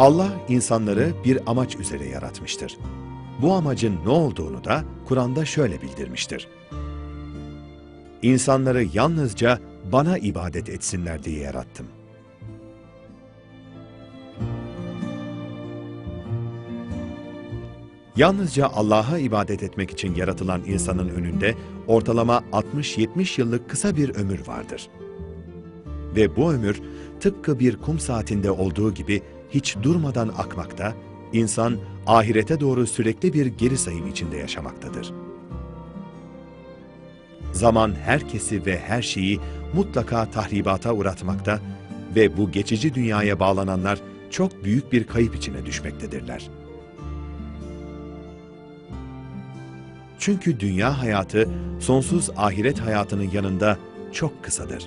Allah insanları bir amaç üzere yaratmıştır. Bu amacın ne olduğunu da Kur'an'da şöyle bildirmiştir. İnsanları yalnızca bana ibadet etsinler diye yarattım.'' Yalnızca Allah'a ibadet etmek için yaratılan insanın önünde ortalama 60-70 yıllık kısa bir ömür vardır. Ve bu ömür tıpkı bir kum saatinde olduğu gibi hiç durmadan akmakta, insan ahirete doğru sürekli bir geri sayım içinde yaşamaktadır. Zaman herkesi ve her şeyi mutlaka tahribata uğratmakta ve bu geçici dünyaya bağlananlar çok büyük bir kayıp içine düşmektedirler. Çünkü dünya hayatı sonsuz ahiret hayatının yanında çok kısadır.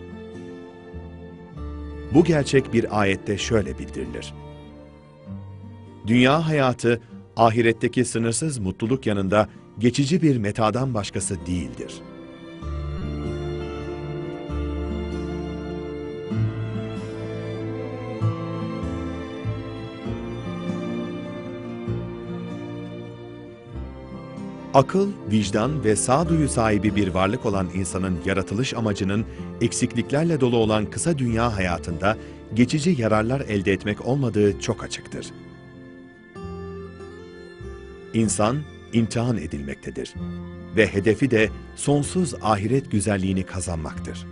Bu gerçek bir ayette şöyle bildirilir. Dünya hayatı ahiretteki sınırsız mutluluk yanında geçici bir metadan başkası değildir. Akıl, vicdan ve sağduyu sahibi bir varlık olan insanın yaratılış amacının eksikliklerle dolu olan kısa dünya hayatında geçici yararlar elde etmek olmadığı çok açıktır. İnsan imtihan edilmektedir ve hedefi de sonsuz ahiret güzelliğini kazanmaktır.